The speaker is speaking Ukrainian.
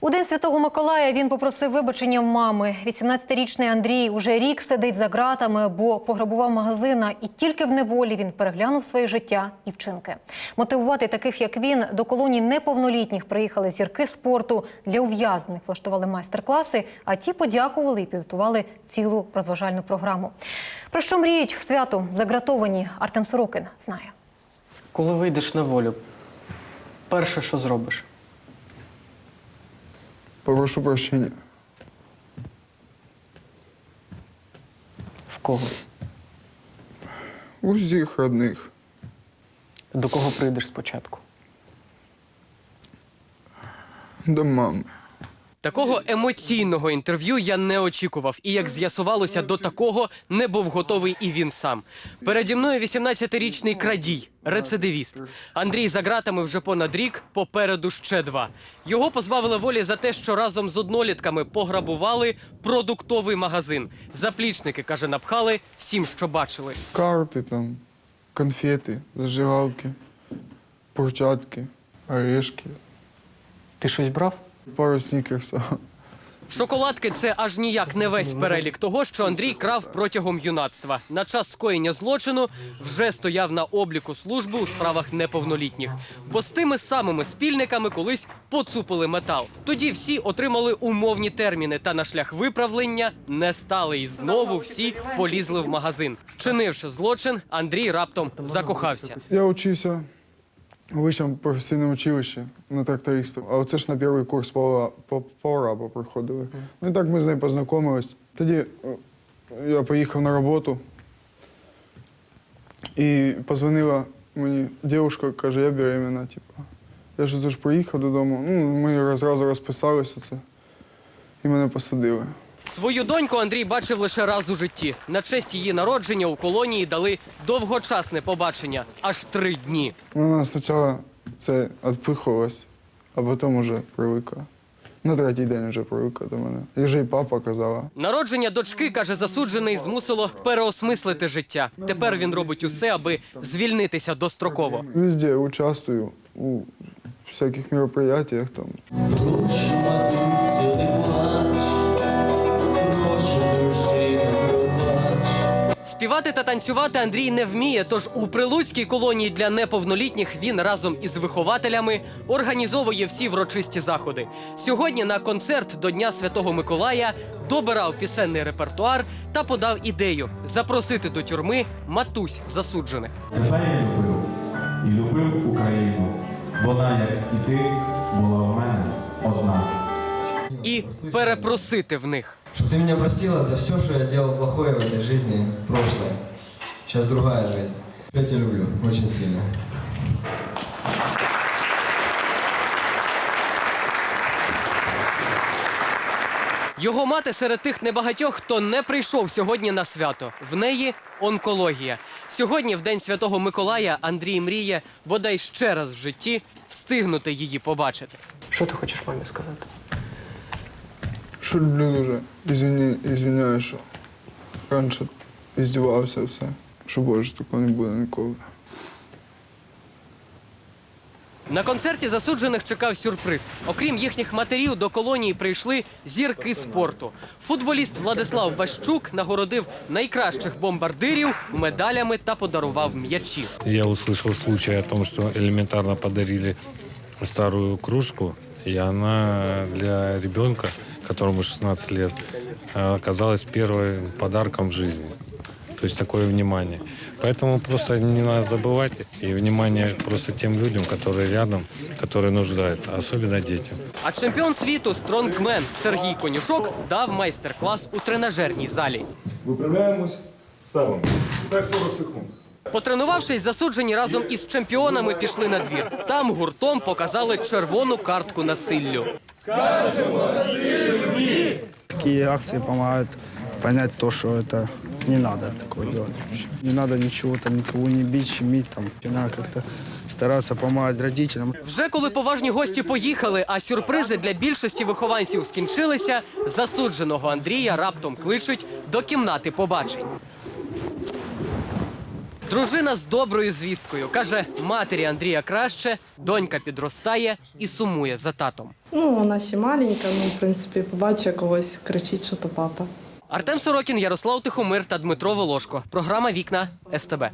У день святого Миколая він попросив вибачення в мами. 18-річний Андрій уже рік сидить за ґратами, бо пограбував магазина, і тільки в неволі він переглянув своє життя і вчинки. Мотивувати таких, як він, до колоній неповнолітніх приїхали зірки спорту. Для ув'язнених влаштували майстер-класи, а ті подякували і підготували цілу розважальну програму. Про що мріють в свято загратовані Артем Сорокин знає. Коли вийдеш на волю, перше, що зробиш? Попрошу прощення. В кого? У всіх родних. До кого прийдеш спочатку? До мами. Такого емоційного інтерв'ю я не очікував, і як з'ясувалося, до такого не був готовий і він сам. Переді мною 18-річний крадій, рецидивіст. Андрій за ґратами вже понад рік, попереду ще два. Його позбавили волі за те, що разом з однолітками пограбували продуктовий магазин. Заплічники каже, напхали всім, що бачили. Карти там, конфети, зажигалки, перчатки, орешки, Ти щось брав? Пару снікерсів. Шоколадки це аж ніяк не весь перелік того, що Андрій крав протягом юнацтва. На час скоєння злочину вже стояв на обліку служби у справах неповнолітніх. Бо з тими самими спільниками колись поцупили метал. Тоді всі отримали умовні терміни, та на шлях виправлення не стали. І знову всі полізли в магазин. Вчинивши злочин, Андрій раптом закохався. Я учився у вищому професійному училищі на тракториста. А оце ж на перший курс повара, по- повара приходили. Ну і так ми з нею познайомились. Тоді е, я поїхав на роботу і позвонила мені дівчинка, каже, я беременна. Типу. Я ж приїхав додому. Ну, ми зразу розписалися це і мене посадили. Свою доньку Андрій бачив лише раз у житті. На честь її народження у колонії дали довгочасне побачення аж три дні. Вона спочатку це відпихувалась, а потім вже привикла. На третій день вже привикла до мене. І вже і папа казала. Народження дочки, каже засуджений, змусило переосмислити життя. Тепер він робить усе, аби звільнитися достроково. Везде участвую у всяких мероприятиях там. Співати та танцювати Андрій не вміє. Тож у прилуцькій колонії для неповнолітніх він разом із вихователями організовує всі врочисті заходи. Сьогодні на концерт до Дня Святого Миколая добирав пісенний репертуар та подав ідею запросити до тюрми матусь засуджених. Тебе я любив і любив Україну. Вона, як і ти, була у мене одна і перепросити в них. Чтобы ты меня простила за все, что я делал плохое в этой жизни, прошлое. Сейчас другая жизнь. Я тебя люблю очень сильно. Його мати серед тих небагатьох, хто не прийшов сьогодні на свято. В неї онкологія. Сьогодні, в день святого Миколая, Андрій мріє бодай ще раз в житті встигнути її побачити. Що ти хочеш мамі сказати? Що люблю дуже. Ізвині, ізвиняю, що раніше іздівався все. Що боже, такого не буде ніколи. На концерті засуджених чекав сюрприз. Окрім їхніх матерів, до колонії прийшли зірки спорту. Футболіст Владислав Ващук нагородив найкращих бомбардирів медалями та подарував м'ячі. Я услышал случай о том, что элементарно подарили старую кружку, и она для ребенка, которому 16 лет, э, оказалась первым подарком в жизни. То есть такое внимание. Поэтому просто не надо забывать и внимание просто тем людям, которые рядом, которые нуждаются, особенно детям. А чемпіон світу стронгмен Сергій Конюшок дав майстер-клас у тренажерній залі. Виправляємось, ставимо. Так 40 секунд. Потренувавшись, засуджені разом із чемпіонами пішли на двір. Там гуртом показали червону картку насиллю. Такие акции помогают понять то, что это не надо такое делать. Не надо ничего там, никого не бить, щемить там. Надо как-то стараться помогать родителям. Вже коли поважні гості поїхали, а сюрпризи для більшості вихованців скінчилися, засудженого Андрія раптом кличуть до кімнати побачень. Дружина з доброю звісткою каже, матері Андрія краще, донька підростає і сумує за татом. Ну, вона ще маленька, ну, в принципі, побачить когось, кричить, що то папа. Артем Сорокін, Ярослав Тихомир та Дмитро Волошко. Програма Вікна СТБ.